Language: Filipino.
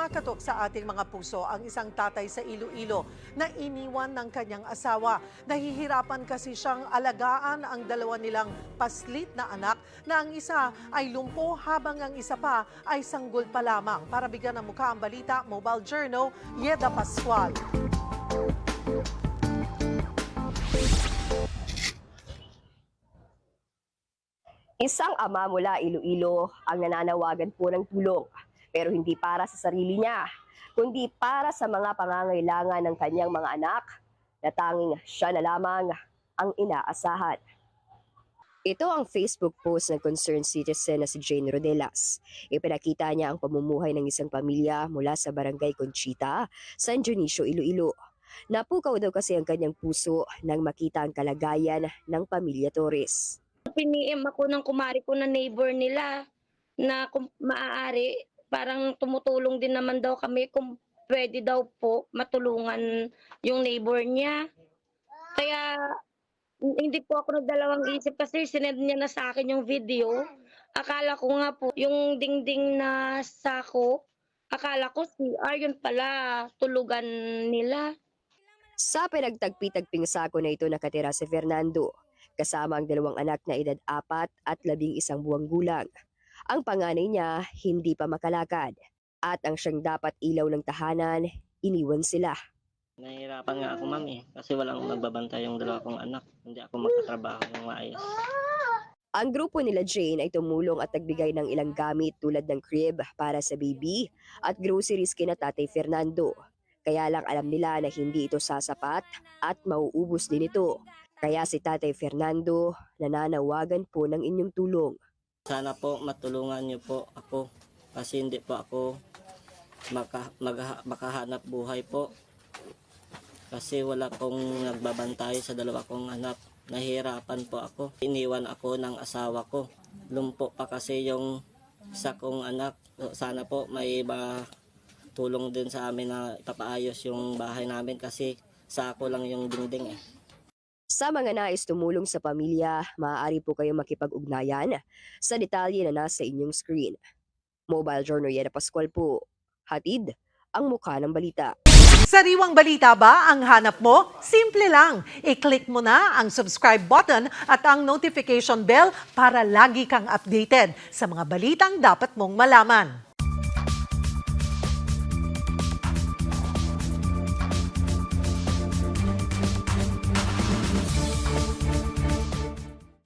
Kumakatok sa ating mga puso ang isang tatay sa Iloilo na iniwan ng kanyang asawa. Nahihirapan kasi siyang alagaan ang dalawa nilang paslit na anak na ang isa ay lumpo habang ang isa pa ay sanggol pa lamang. Para bigyan ng mukha ang balita, Mobile Journal, Yeda Pascual. Isang ama mula Iloilo ang nananawagan po ng tulong, pero hindi para sa sarili niya, kundi para sa mga pangangailangan ng kanyang mga anak na tanging siya na lamang ang inaasahan. Ito ang Facebook post ng concerned citizen na si Jane Rodelas. Ipinakita niya ang pamumuhay ng isang pamilya mula sa barangay Conchita, San Dionisio, Iloilo. Napukaw daw kasi ang kanyang puso nang makita ang kalagayan ng pamilya Torres. piniem ako ng kumari ko na neighbor nila na kung maaari, parang tumutulong din naman daw kami kung pwede daw po matulungan yung neighbor niya. Kaya hindi po ako nagdalawang isip kasi sinend niya na sa akin yung video. Akala ko nga po yung dingding na sako, akala ko si Aryon pala tulugan nila. Sa pinagtagpi-tagping sako na ito nakatira si Fernando, kasama ang dalawang anak na edad apat at labing isang buwang gulang. Ang panganay niya hindi pa makalakad at ang siyang dapat ilaw ng tahanan, iniwan sila. Nahihirapan nga ako, ma'am, eh. Kasi walang magbabantay yung dalawa kong anak. Hindi ako magkatrabaho ng maayos. Ang grupo nila Jane ay tumulong at nagbigay ng ilang gamit tulad ng crib para sa baby at groceries kina Tatay Fernando. Kaya lang alam nila na hindi ito sasapat at mauubos din ito. Kaya si Tatay Fernando nananawagan po ng inyong tulong. Sana po matulungan niyo po ako. Kasi hindi po ako maka, magha- makahanap buhay po. Kasi wala pong nagbabantay sa dalawa kong anak. Nahihirapan po ako. Iniwan ako ng asawa ko. Lumpo pa kasi yung isa kong anak. Sana po may ba tulong din sa amin na ipapaayos yung bahay namin kasi sa ako lang yung dingding eh. Sa mga nais tumulong sa pamilya, maaari po kayong makipag-ugnayan sa detalye na nasa inyong screen. Mobile Journal Yeda Pascual po. Hatid ang mukha ng balita. Sariwang balita ba ang hanap mo? Simple lang. I-click mo na ang subscribe button at ang notification bell para lagi kang updated sa mga balitang dapat mong malaman.